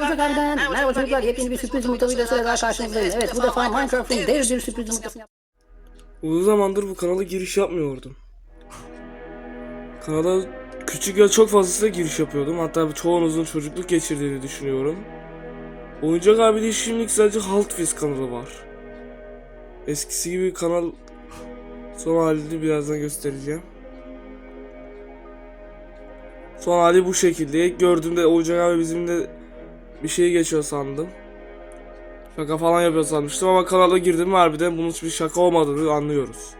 Oyuncak abiden merhaba çocuklar yepyeni bir sürpriz yumurta videosuyla daha karşınızdayız. Evet bu defa Minecraft'ın dev bir sürpriz yumurtasını yaptık. Uzun zamandır bu kanala giriş yapmıyordum. Kanala küçük ya çok fazlasıyla giriş yapıyordum. Hatta çoğunuzun çocukluk geçirdiğini düşünüyorum. Oyuncak abi de şimdilik sadece Haltfiz kanalı var. Eskisi gibi kanal son halini birazdan göstereceğim. Son hali bu şekilde. İlk gördüğümde Oyuncak abi bizimle bir şey geçiyor sandım. Şaka falan yapıyor sanmıştım ama kanala girdim ve harbiden bunun bir şaka olmadığını anlıyoruz.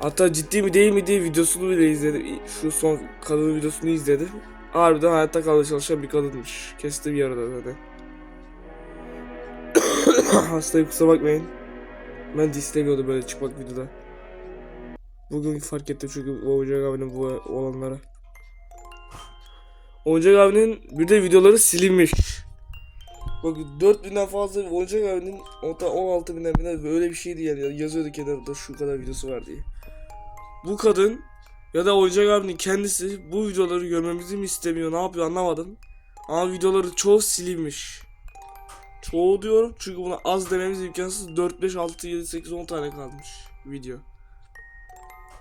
Hatta ciddi mi değil mi diye videosunu bile izledim. Şu son kadının videosunu izledim. Harbiden hayatta kalmaya çalışan bir kadınmış. Kestim yarıda zaten. Hastayım kusura bakmayın. Ben de istemiyordum böyle çıkmak videoda. Bugün fark ettim çünkü Oyuncak abinin bu olanları. Oyuncak abinin bir de videoları silinmiş. Bak 4000'den fazla Oyuncak abinin hatta 16 binden bine böyle bir şeydi yani yazıyordu kenarında şu kadar videosu var diye. Bu kadın ya da Oyuncak abinin kendisi bu videoları görmemizi mi istemiyor ne yapıyor anlamadım. Ama videoları çoğu silinmiş. Çoğu diyorum çünkü buna az dememiz imkansız 4, 5, 6, 7, 8, 10 tane kalmış video.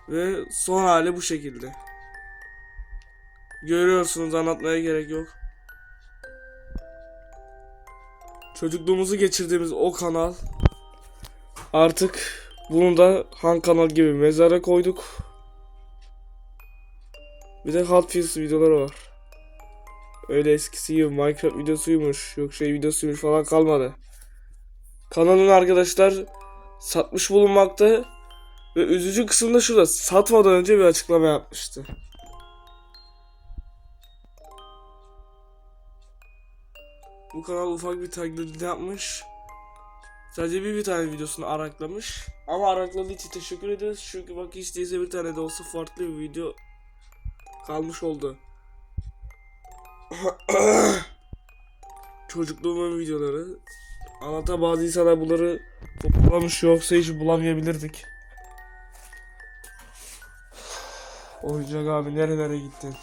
Ve son hali bu şekilde. Görüyorsunuz anlatmaya gerek yok. Çocukluğumuzu geçirdiğimiz o kanal artık bunu da Han kanal gibi mezara koyduk. Bir de Hot Wheels videoları var. Öyle eskisi gibi Minecraft videosuymuş, yok şey videosuymuş falan kalmadı. Kanalın arkadaşlar satmış bulunmakta ve üzücü kısımda şurada satmadan önce bir açıklama yapmıştı. Bu kanal ufak bir taklit yapmış. Sadece bir, bir tane videosunu araklamış. Ama arakladığı için teşekkür ederiz. Çünkü bak hiç değilse bir tane de olsa farklı bir video kalmış oldu. Çocukluğumun videoları. Anlatan bazı insanlar bunları toplamış yoksa hiç bulamayabilirdik. Oyuncak abi nerelere gittin?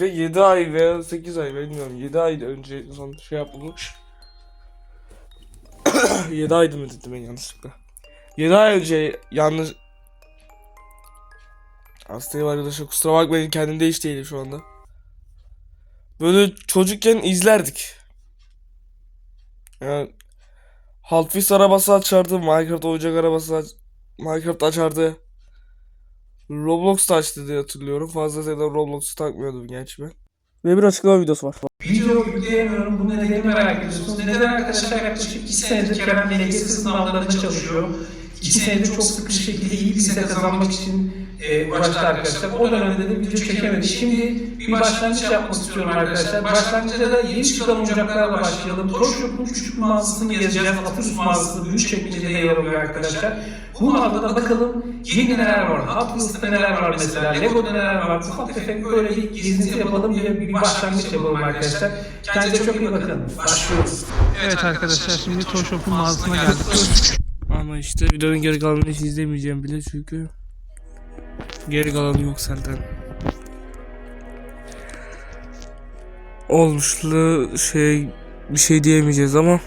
Ve 7 ay veya 8 ay bilmiyorum 7 ay önce son şey yapılmış. 7 aydı mı dedim ben yanlışlıkla. 7 ay önce yanlış Hastayım arkadaşlar kusura bakmayın kendimde hiç değilim şu anda. Böyle çocukken izlerdik. Yani Halfis arabası açardı, Minecraft oyuncak arabası aç Minecraft açardı. Roblox da açtı diye hatırlıyorum. Fazla sayıda Roblox'u takmıyordum gerçi ben. Ve bir açıklama videosu var. Video yükleyemiyorum. Bunun nedenini merak ediyorsunuz. Neden arkadaşlar yaklaşık 2 senedir Kerem LGS sınavlarında çalışıyor. 2 senedir çok sıkı bir şekilde iyi bir lise kazanmak için e, uğraştı arkadaşlar. O dönemde de video çekemedi. Şimdi bir başlangıç yapmak istiyorum arkadaşlar. Başlangıçta da yeni çıkan oyuncaklarla başlayalım. Toşyok'un küçük mağazasını gezeceğiz. Atatürk mağazası Büyükçekmece'de yer alıyor arkadaşlar. Bu mağazada bakalım yeni neler var. Hot Wheels'ta neler var mesela. Lego'da neler var. Ufak tefek böyle bir gezinti yapalım. Bir, bir başlangıç yapalım arkadaşlar. Kendinize çok iyi bakın. Başlıyoruz. Evet arkadaşlar şimdi Toy Shop'un mağazasına geldik. Ama işte videonun geri kalanını hiç izlemeyeceğim bile çünkü geri kalanı yok zaten. Olmuşlu şey bir şey diyemeyeceğiz ama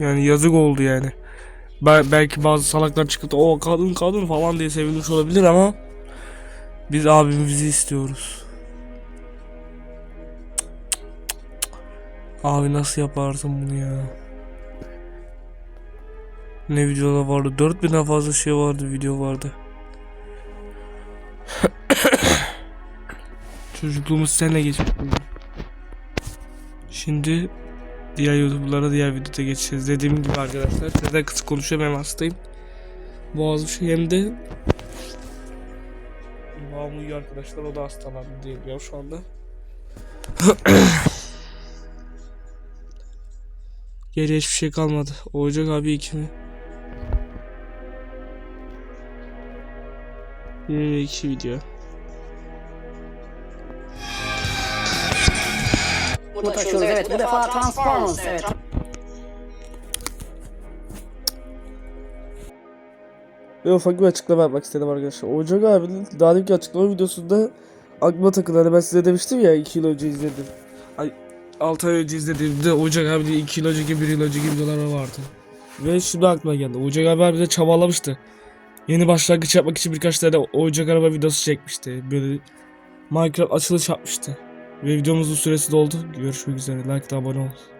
yani yazık oldu yani. Bel- belki bazı salaklar çıkıp o kadın kadın falan diye sevinmiş olabilir ama biz abimizi istiyoruz. Abi nasıl yaparsın bunu ya? Ne videolar vardı? 4000'den fazla şey vardı, video vardı. Çocukluğumuz seninle geçmiş. Şimdi diğer YouTube'lara diğer videoda geçeceğiz. Dediğim gibi arkadaşlar neden kısık konuşuyorum hem hastayım. Boğazım şey hem de Babam uyuyor arkadaşlar o da hastalandı diye biliyorum şu anda. Geriye hiçbir şey kalmadı. Oyuncak abi iki mi? 22 video. Bunu taşıyoruz evet bu defa Transformers evet. Ve ufak bir açıklama yapmak istedim arkadaşlar. Oyuncak abinin daha deminki açıklama videosunda aklıma takılan hani ben size demiştim ya 2 yıl önce izledim. Ay 6 ay önce izlediğimde Oyuncak abi diye 2 yıl önceki 1 yıl önceki videolar vardı. Ve şimdi aklıma geldi. Oyuncak abi abi de çabalamıştı. Yeni başlangıç yapmak için birkaç tane oyuncak araba videosu çekmişti. Böyle Minecraft açılış yapmıştı. Ve videomuzun süresi doldu. Görüşmek üzere. Like abone ol.